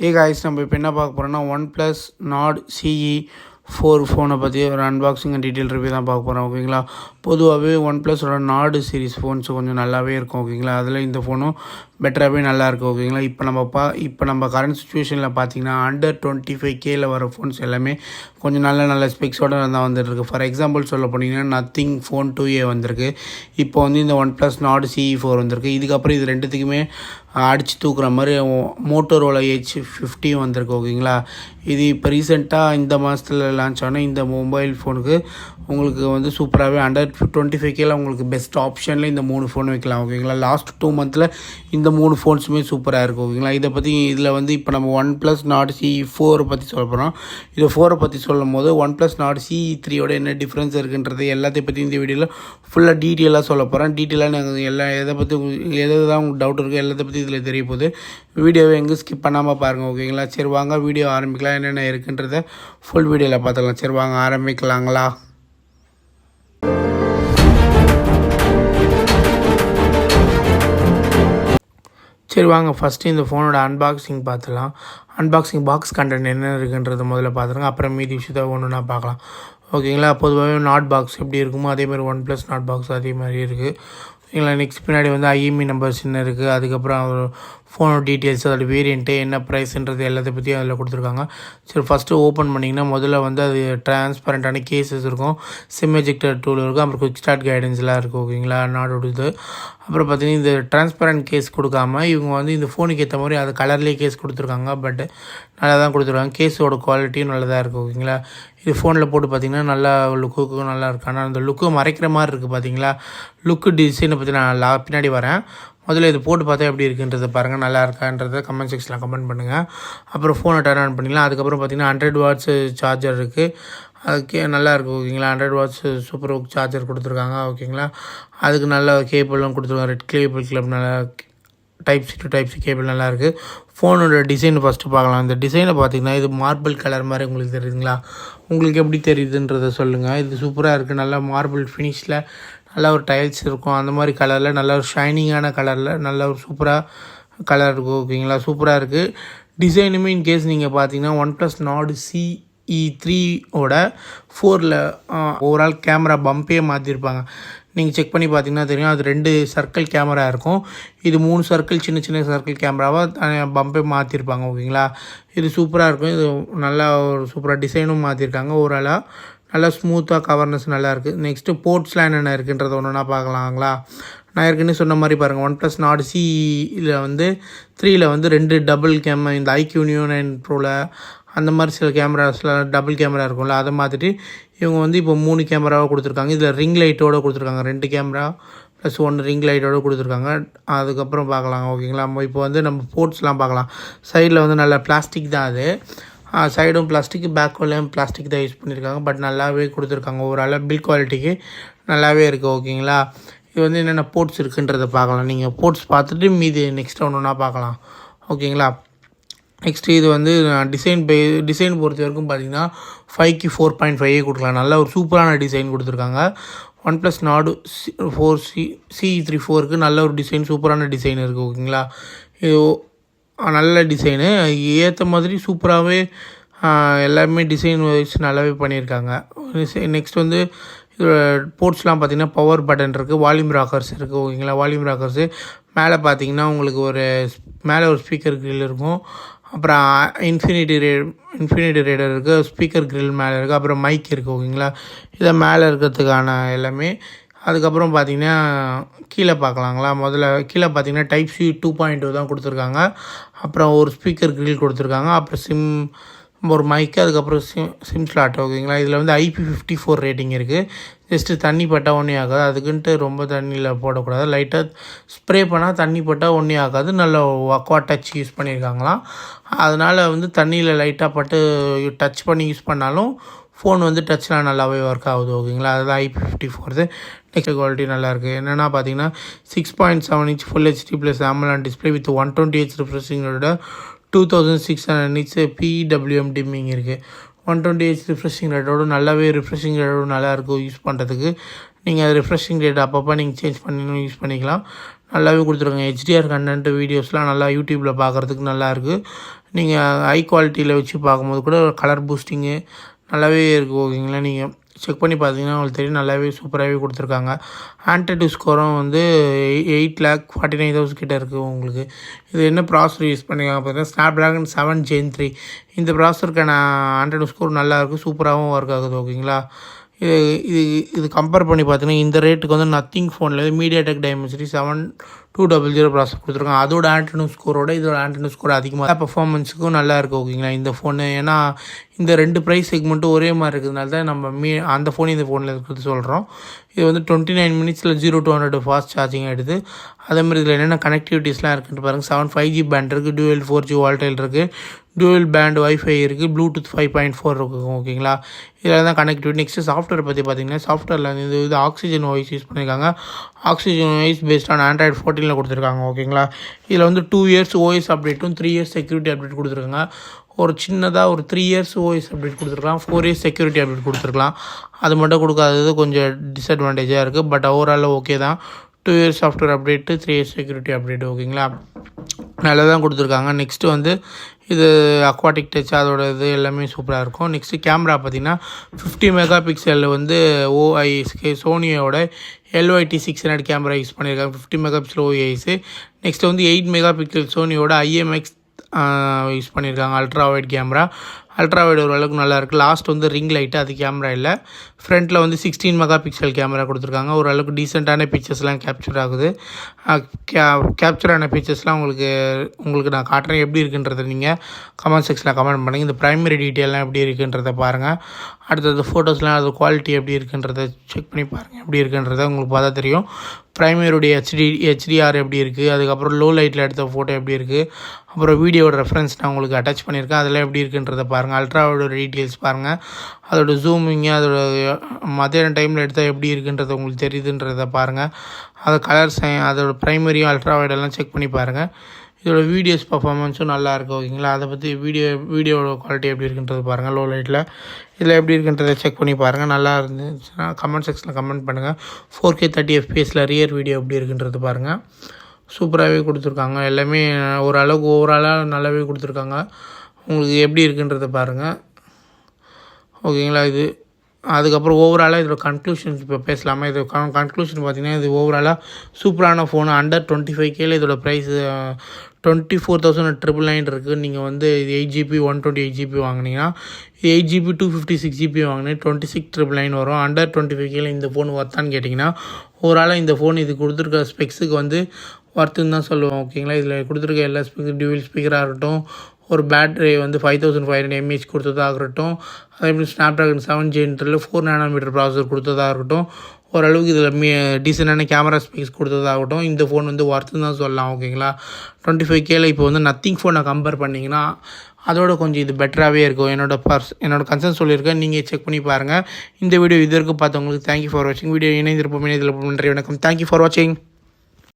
ஏ guys நம்ம இப்போ என்ன பார்க்க போகிறோம்னா OnePlus Nord CE four ஃபோனை பற்றி ஒரு அன்பாக்சிங் அண்ட் டீட்டெயில் ரிவ்யூ தான் பார்க்க போகிறோம் ஓகேங்களா பொதுவாகவே ஒன் ப்ளஸோட நாடு சீரிஸ் ஃபோன்ஸ் கொஞ்சம் நல்லாவே இருக்கும் ஓகேங்களா அதில் இந்த ஃபோனும் பெட்டராகவே நல்லாயிருக்கும் ஓகேங்களா இப்போ நம்ம பா இப்போ நம்ம கரண்ட் சுச்சுவேஷனில் பார்த்தீங்கன்னா அண்டர் டுவெண்ட்டி ஃபைவ் கேல வர ஃபோன்ஸ் எல்லாமே கொஞ்சம் நல்ல நல்ல ஸ்பெக்ஸோட தான் வந்துட்டுருக்கு. ஃபார் எக்ஸாம்பிள் சொல்ல போனீங்கன்னா நத்திங் ஃபோன் டூ ஏ வந்திருக்கு. இப்போ வந்து இந்த OnePlus Nord CE four வந்திருக்கு. இதுக்கப்புறம் இது ரெண்டுத்துக்குமே அடித்து தூக்குற மாதிரி மோட்டோரோலா ஹெச் ஃபிஃப்டியும் வந்திருக்கு ஓகேங்களா? இது இப்போ ரீசெண்டாக இந்த மாதத்தில் லான்ச் ஆன இந்த மொபைல் ஃபோனுக்கு உங்களுக்கு வந்து சூப்பராகவே அண்டர் டுவெண்ட்டி ஃபைவ் கேல உங்களுக்கு பெஸ்ட் ஆப்ஷனில் இந்த மூணு ஃபோன் வைக்கலாம் ஓகேங்களா? லாஸ்ட் டூ மந்தில் இந்த மூணு ஃபோன்ஸுமே சூப்பராக இருக்கும் ஓகேங்களா? இதை பற்றி இதில் வந்து இப்போ நம்ம ஒன் ப்ளஸ் நாட் சி ஃபோரை பற்றி சொல்ல போகிறோம் இது ஃபோரை பற்றி சொல்லும் போது ஒன் ப்ளஸ் நாட் சி த்ரீயோட என்ன டிஃப்ரென்ஸ் இருக்குன்றது எல்லாத்தையும் பற்றி இந்த வீடியோவில் ஃபுல்லாக டீட்டெயிலாக சொல்ல போகிறேன் டீட்டெயிலாக நாங்கள் எல்லா எதை பற்றி எது தான் உங்களுக்கு டவுட் இருக்குது எல்லாத்தை பற்றி இதில் தெரிய போகுது. வீடியோவை எங்கேயும் ஸ்கிப் பண்ணாமல் பாருங்கள் ஓகேங்களா? சரி வாங்க வீடியோ ஆரம்பிக்கலாம். என்னென்ன இருக்குன்றத ஃபுல் வீடியோவில் பார்த்துக்கலாம். சரி வாங்க ஆரம்பிக்கலாங்களா? சரி வாங்க ஃபஸ்ட்டு இந்த ஃபோனோட அன்பாக்சிங் பார்த்துலாம். அன்பாக்சிங் பாக்ஸ் கண்டென்ட் என்ன இருக்குன்றது முதல்ல பார்த்துருங்க. அப்புறம் மீதி விஷயத்தை ஒன்றுனா பார்க்கலாம். ஓகேங்களா? பொதுவாகவே நாட் பாக்ஸ் எப்படி இருக்குமோ அதே மாதிரி ஒன் ப்ளஸ் நாட் பாக்ஸ் அதே மாதிரி இருக்குது இல்லை நெக்ஸ்ட் பின்னாடி வந்து ஐஎம்இ நம்பர்ஸ் என்ன இருக்குது அதுக்கப்புறம் ஃபோனோட டீட்டெயில்ஸ் அதோட வேரியண்ட்டு என்ன ப்ரைஸ்ன்றது எல்லாத்தை பற்றியும் அதில் கொடுத்துருக்காங்க. சரி ஃபஸ்ட்டு ஓப்பன் பண்ணிங்கன்னா முதல்ல வந்து அது டிரான்ஸ்பரண்ட்டான கேசஸ் இருக்கும். சிம் எஜெக்டர் டூல் இருக்கும். அப்புறம் குவிக் ஸ்டார்ட் கைடன்ஸ்லாம் இருக்கும் ஓகேங்களா நாடோடது அப்புறம் பார்த்தீங்கன்னா இந்த டிரான்ஸ்பரண்ட் கேஸ் கொடுக்காம இவங்க வந்து இந்த ஃபோனுக்கு ஏற்ற மாதிரி அது கலர்லேயே கேஸ் கொடுத்துருக்காங்க. பட் நல்லா தான் கொடுத்துருக்காங்க கேஸோட குவாலிட்டியும் நல்லதாக இருக்கும் ஓகேங்களா இது ஃபோனில் போட்டு பார்த்தீங்கன்னா நல்லா லுக்குக்கும் நல்லா இருக்கும் ஆனால் அந்த லுக்கு மறைக்கிற மாதிரி இருக்குது பார்த்தீங்களா? லுக்கு டிசைனை பற்றி நான் லா பின்னாடி வரேன். முதல்ல இது போட்டு பார்த்தா எப்படி இருக்குன்றதை பாருங்கள் நல்லா இருக்கான்றத கமெண்ட் செக்ஷனில் கமெண்ட் பண்ணுங்கள் அப்புறம் ஃபோனை டர்ன் ஆன் பண்ணிக்கலாம் அதுக்கப்புறம் பார்த்தீங்கன்னா ஹண்ட்ரட் வாட்ஸ் சார்ஜர் இருக்குது அதுக்கே நல்லா இருக்குது ஓகேங்களா? ஹண்ட்ரட் வாட்ஸ் சூப்பர் சார்ஜர் கொடுத்துருக்காங்க ஓகேங்களா? அதுக்கு நல்ல கேபிளும் கொடுத்துருக்காங்க. ரெட் கேபிள் கிளப் நல்லா type C to type C cable நல்லா இருக்குது ஃபோனோட டிசைன் ஃபஸ்ட்டு பார்க்கலாம். இந்த டிசைனை பார்த்தீங்கன்னா இது மார்பிள் கலர் மாதிரி உங்களுக்கு தெரியுதுங்களா? உங்களுக்கு எப்படி தெரியுதுன்றதை சொல்லுங்கள் இது சூப்பராக இருக்குது நல்லா மார்பிள் ஃபினிஷில் நல்லா ஒரு டைல்ஸ் இருக்கும். அந்த மாதிரி கலரில் நல்ல ஒரு ஷைனிங்கான கலரில் நல்ல ஒரு சூப்பராக கலர் இருக்கும். ஓகேங்களா சூப்பராக இருக்குது டிசைனுமே இன்கேஸ் நீங்கள் பார்த்தீங்கன்னா OnePlus Nord C E த்ரீயோட ஃபோரில் ஓவரால் கேமரா பம்பே மாற்றிருப்பாங்க நீங்கள் செக் பண்ணி பார்த்தீங்கன்னா தெரியும். அது ரெண்டு சர்க்கிள் கேமரா இருக்கும். இது மூணு சர்க்கிள் சின்ன சின்ன சர்க்கிள் கேமராவாக பம்பே மாற்றிருப்பாங்க ஓகேங்களா இது சூப்பராக இருக்கும். இது நல்லா ஒரு சூப்பராக டிசைனும் மாற்றிருக்காங்க ஓவராலாக நல்லா ஸ்மூத்தாக கவர்னஸ் நல்லா இருக்குது நெக்ஸ்ட்டு போர்ட்ஸ்லாம் என்னென்ன இருக்குன்றத ஒன்றுனா பார்க்கலாங்களா? நான் ஏற்கனவே சொன்ன மாதிரி பாருங்கள் ஒன் ப்ளஸ் நாட் சியில் வந்து த்ரீயில் வந்து ரெண்டு டபுள் கேமரா இந்த ஐக்யூ நியூ நைன் ப்ரோவில் அந்த மாதிரி சில கேமராஸ்லாம் டபுள் கேமரா இருக்கும்ல அதை மாற்றிட்டு இவங்க வந்து இப்போ மூணு கேமராவாக கொடுத்துருக்காங்க. இதில் ரிங் லைட்டோடு கொடுத்துருக்காங்க ரெண்டு கேமரா ப்ளஸ் ஒன்று ரிங் லைட்டோடு கொடுத்துருக்காங்க. அதுக்கப்புறம் பார்க்கலாம் ஓகேங்களா நம்ம இப்போ வந்து நம்ம போர்ட்ஸ்லாம் பார்க்கலாம். சைடில் வந்து நல்ல பிளாஸ்டிக் தான் அது. சைடும் பிளாஸ்டிக் பேக்கோலையும் பிளாஸ்டிக் தான் யூஸ் பண்ணியிருக்காங்க பட் நல்லாவே கொடுத்துருக்காங்க. ஓவராலாக பில் குவாலிட்டிக்கு நல்லாவே இருக்குது ஓகேங்களா இது வந்து என்னென்ன போர்ட்ஸ் இருக்குன்றதை பார்க்கலாம். நீங்கள் போர்ட்ஸ் பார்த்துட்டு மீதி நெக்ஸ்ட் ஒன்று ஒன்றா பார்க்கலாம். ஓகேங்களா நெக்ஸ்ட்டு இது வந்து டிசைன் பே டிசைன் பொறுத்த வரைக்கும் பார்த்தீங்கன்னா ஃபைவ்க்கு ஃபோர் பாயிண்ட் ஃபைவே கொடுக்கலாம். நல்ல ஒரு சூப்பரான டிசைன் கொடுத்துருக்காங்க. OnePlus Nord C four C C three ஃபோருக்கு நல்ல ஒரு டிசைன் சூப்பரான டிசைன் இருக்குது ஓகேங்களா இது நல்ல டிசைனு ஏற்ற மாதிரி சூப்பராகவே எல்லாமே டிசைன் வைஸ் நல்லாவே பண்ணியிருக்காங்க. நெக்ஸ்ட் வந்து போர்ட்ஸ்லாம் பார்த்திங்கன்னா பவர் பட்டன் இருக்குது வால்யூம் ராக்கர்ஸ் இருக்குது ஓகேங்களா? வால்யூம் ராக்கர்ஸு மேலே பார்த்தீங்கன்னா உங்களுக்கு ஒரு மேலே ஒரு ஸ்பீக்கர் கிரில் இருக்கும். அப்புறம் இன்ஃபினிட்டி ரே இன்ஃபினிட்டி ரேடர் இருக்குது ஸ்பீக்கர் கிரில் மேலே இருக்குது அப்புறம் மைக் இருக்குது ஓகேங்களா? இதை மேலே இருக்கிறதுக்கான எல்லாமே அதுக்கப்புறம் பார்த்தீங்கன்னா கீழே பார்க்கலாங்களா? முதல்ல கீழே பார்த்தீங்கன்னா type C two point two தான் கொடுத்துருக்காங்க. அப்புறம் ஒரு ஸ்பீக்கர் கிரில் கொடுத்துருக்காங்க. அப்புறம் சிம் ஒரு மைக்கு அதுக்கப்புறம் சிம் சிம் ஸ்லாட் ஓகேங்களா? இதில் வந்து ஐபி ஃபிஃப்டி ஃபோர் ரேட்டிங் இருக்குது ஜஸ்ட்டு தண்ணி பட்டால் ஒன்றே ஆகாது. அதுக்குன்ட்டு ரொம்ப தண்ணியில் போடக்கூடாது. லைட்டாக ஸ்ப்ரே பண்ணால் தண்ணி பட்டால் ஒன்றே ஆகாது. நல்ல அக்வா டச் யூஸ் பண்ணியிருக்காங்களாம். அதனால் வந்து தண்ணியில் லைட்டாக பட்டு டச் பண்ணி யூஸ் பண்ணாலும் ஃபோன் வந்து டச்லாம் நல்லாவே ஒர்க் ஆகுது ஓகேங்களா? அதுதான் IP fifty four next quality நல்லாயிருக்கு என்னென்னா பார்த்தீங்கன்னா six point seven inch full HD plus AMOLED display with one twenty H ரிஃப்ரெஷிங்கோட two thousand six hundred inch PWM dimming இருக்குது ஒன் டுவெண்ட்டி ஹெச் ரிஃப்ரெஷிங் ரேட்டோட நல்லாவே ரிஃப்ரெஷிங் ரேட்டோட நல்லா இருக்கும் யூஸ் பண்ணுறதுக்கு நீங்கள் அது ரிஃப்ரெஷிங் ரேட் அப்பப்போ நீங்கள் சேஞ்ச் பண்ணி யூஸ் பண்ணிக்கலாம். நல்லாவே கொடுத்துருங்க. ஹெச்டிஆர் கண்டென்ட் வீடியோஸ்லாம் நல்லா யூடியூப்பில் பார்க்குறதுக்கு நல்லாயிருக்கு நீங்கள் ஹை குவாலிட்டியில் வச்சு பார்க்கும்போது கூட கலர் பூஸ்டிங்கு நல்லாவே இருக்குது ஓகேங்களா நீங்கள் செக் பண்ணி பார்த்தீங்கன்னா உங்களுக்கு தெரியும் நல்லாவே சூப்பராகவே கொடுத்துருக்காங்க. ஆண்ட்ராய்டு ஸ்கோரும் வந்து eight lakh forty nine thousand கிட்ட இருக்குது உங்களுக்கு. இது என்ன ப்ராசர் யூஸ் பண்ணிருக்காங்க பார்த்தீங்கன்னா Snapdragon seven gen three இந்த ப்ராசருக்கான ஆண்ட்ராய்டு ஸ்கோர் நல்லாயிருக்கு சூப்பராகவும் ஒர்க் ஆகுது ஓகேங்களா இது இது இது கம்பேர் பண்ணி பார்த்தீங்கன்னா இந்த ரேட்டுக்கு வந்து நத்திங் ஃபோனில் MediaTek Dimensity seven two double zero process கொடுத்துருக்காங்க. அதோட ஆண்டனோ ஸ்கோரோட இதோட ஆண்டனோ ஸ்கோர் அதிகமாக பர்ஃபார்மன்ஸுக்கும் நல்லா இருக்குது ஓகேங்களா இந்த ஃபோனு ஏன்னா இந்த ரெண்டு ப்ரைஸ் செக்மெண்ட்டும் ஒரே மாதிரி இருக்கிறதுனால தான் நம்ம மீ அந்த ஃபோன் இந்த ஃபோனில் இருக்கிறது சொல்கிறோம் இது வந்து டுவெண்ட்டி நைன் மினிட்ஸில் zero to hundred fast charging ஆகிடுது அதேமாதிரி இதில் என்னென்ன கனெக்டிவிட்டிஸ்லாம் இருக்குன்னு பாருங்கள் செவன் ஃபைவ் ஜி பேண்ட் இருக்குது டூஎல் ஃபோர் ஜி வால்டைல் இருக்குது டூவல் பேண்ட் ஒய்ஃபை இருக்குது ப்ளூடூத் ஃபைவ் பாயிண்ட் ஃபோர் இருக்கும் ஓகேங்களா? இதில் தான் கனெக்டிவிட்டி நெக்ஸ்ட்டு சாஃப்ட்வேர் பற்றி பார்த்தீங்கன்னா சாஃப்ட்வேரில் வந்து இது ஆக்சிஜன் வாய்ஸ் யூஸ் பண்ணியிருக்காங்க Oxygen OS based on Android ஃபோர்டீனில் கொடுத்துருக்காங்க ஓகேங்களா? இதில் வந்து டூ இயர்ஸ் ஓஎஸ் அப்டேட்டும் த்ரீ இயர்ஸ் செக்யூரிட்டி அப்டேட் கொடுத்துருக்காங்க. ஒரு சின்னதாக ஒரு த்ரீ இயர்ஸ் ஓஎஸ் அப்டேட் கொடுத்துருக்கலாம் ஃபோர் இயர்ஸ் செக்யூரிட்டி அப்டேட் கொடுத்துருக்கலாம். அது மட்டும் கொடுக்காதது கொஞ்சம் டிஸ்அட்வான்டேஜாக இருக்குது பட் ஓவரால் ஓகே தான். Two years software update three years security update ஓகேங்களா? நல்லா தான் கொடுத்துருக்காங்க. நெக்ஸ்ட்டு வந்து இது அக்வாட்டிக் டச் அதோட இது எல்லாமே சூப்பராக இருக்கும். நெக்ஸ்ட்டு கேமரா பார்த்திங்கன்னா ஃபிஃப்டி மெகா பிக்சலில் வந்து ஓஐஎஸ்கே சோனியோட LYT six hundred camera use பண்ணியிருக்காங்க. Fifty megapixel OIS next வந்து எயிட் மெகா பிக்சல் சோனியோட ஐஎம்எக்ஸ் யூஸ் பண்ணியிருக்காங்க. Ultra wide camera ultra wide ஓரளவுக்கு நல்லாயிருக்கு. லாஸ்ட் வந்து ரிங் லைட்டு அது கேமரா இல்லை. ஃப்ரண்ட்டில் வந்து சிக்ஸ்டீன் மெகா பிக்சல் கேமரா கொடுத்துருக்காங்க ஓரளவுக்கு டீசெண்டான பிக்சர்ஸ்லாம் கேப்சர் ஆகுது. கே கேப்சர் ஆன பிக்சர்ஸ்லாம் உங்களுக்கு உங்களுக்கு நான் காட்டுறேன். எப்படி இருக்குன்றதை நீங்கள் கமெண்ட் செக்ஷனில் கமெண்ட் பண்ணுங்கள் இந்த ப்ரைமரி டீட்டெயிலாம் எப்படி இருக்குன்றதை பாருங்கள் அடுத்தது ஃபோட்டோஸ்லாம் அது குவாலிட்டி எப்படி இருக்குன்றதை செக் பண்ணி பாருங்கள் எப்படி இருக்குன்றதை உங்களுக்கு பார்த்தா தெரியும். ப்ரைமரியுடைய ஹெச்டி ஹெச்டிஆர் எப்படி இருக்குது அதுக்கப்புறம் லோ லைட்டில் எடுத்த ஃபோட்டோ எப்படி இருக்குது அப்புறம் வீடியோட ரெஃபரன்ஸ் நான் உங்களுக்கு அட்டாச் பண்ணியிருக்கேன். அதெல்லாம் எப்படி இருக்குன்றதை பாருங்கள் பாருங்கள் அல்ட்ராவோட டீட்டெயில்ஸ் பாருங்கள் அதோட ஜூமிங்கு அதோட மத்தியான டைமில் எடுத்தால் எப்படி இருக்குன்றது உங்களுக்கு தெரியுதுன்றதை பாருங்கள் அது கலர்ஸ் அதோட ப்ரைமரியும் அல்ட்ராவைடெல்லாம் செக் பண்ணி பாருங்கள் இதோட வீடியோஸ் பர்ஃபாமன்ஸும் நல்லா இருக்குது ஓகேங்களா அதை பற்றி வீடியோ வீடியோட குவாலிட்டி எப்படி இருக்குன்றது பாருங்கள் லோ. லைட்டில் இதில் எப்படி இருக்குன்றதை செக் பண்ணி பாருங்கள் நல்லா இருந்துச்சுன்னா கமெண்ட் செக்ஷனில் கமெண்ட் பண்ணுங்கள் ஃபோர் கே தேர்ட்டி எஃபிஎஸில் ரியர் வீடியோ எப்படி இருக்குன்றது பாருங்கள் சூப்பராகவே கொடுத்துருக்காங்க எல்லாமே ஓரளவுக்கு ஓவராலாக நல்லாவே கொடுத்துருக்காங்க. உங்களுக்கு எப்படி இருக்குன்றத பாருங்கள் ஓகேங்களா? இது அதுக்கப்புறம் ஓவராலாக இதோட கன்க்ளூஷன்ஸ் இப்போ பேசலாமா? இது கன்க்ளூஷன் பார்த்திங்கன்னா இது ஓவராலாக சூப்பரான ஃபோனு அண்டர் டுவெண்ட்டி ஃபைவ் கேல இதோட price twenty four thousand triple nine இருக்குது நீங்கள் வந்து இது eight GB one twenty eight GB வாங்கினீங்கன்னா இது eight GB two fifty six GB வாங்கினேன் டுவெண்ட்டி சிக்ஸ் ட்ரிபிள் நைன் வரும். அண்டர் டுவெண்ட்டி ஃபைவ் கேல இந்த ஃபோன் ஒர்த்தான்னு கேட்டிங்கன்னா ஓவராலாக இந்த ஃபோன் இது கொடுத்துருக்க ஸ்பெக்ஸுக்கு வந்து ஒர்த்துன்னு தான் சொல்லுவோம். ஓகேங்களா? இதில் கொடுத்துருக்க எல்லா ஸ்பீக்கர் டியூவல் ஸ்பீக்கராக இருக்கட்டும் ஒரு பேட்ரி வந்து five thousand five hundred mAh கொடுத்ததாக இருக்கட்டும். அதே மாதிரி ஸ்னாப் ட்ராகன் செவன் ஜென்ட்ரில் ஃபோர் நானோமீட்டர் ப்ராசஸர் கொடுத்ததாக இருக்கட்டும். ஓரளவுக்கு இதில் மீ டீசெண்டான கேமரா ஸ்பேஸ் கொடுத்ததாகட்டும் இந்த ஃபோன் வந்து ஒர்த்து தான் சொல்லலாம் ஓகேங்களா டுவெண்ட்டி ஃபைவ் கேல இப்போ வந்து நத்திங் ஃபோனை கம்பேர் பண்ணிங்கன்னா அதோட கொஞ்சம் இது பெட்டராகவே இருக்கும். என்னோட பர்ஸ் என்னோட கன்சர்ன் சொல்லியிருக்கேன். நீங்கள் செக் பண்ணி பாருங்கள் இந்த வீடியோ இது பார்த்தவங்களுக்கு தேங்க்யூ ஃபார் வாட்சிங் வீடியோ இணைந்திருப்போம் இணையத்தில் நன்றி வணக்கம். தேங்க்யூ ஃபார் வாட்சிங்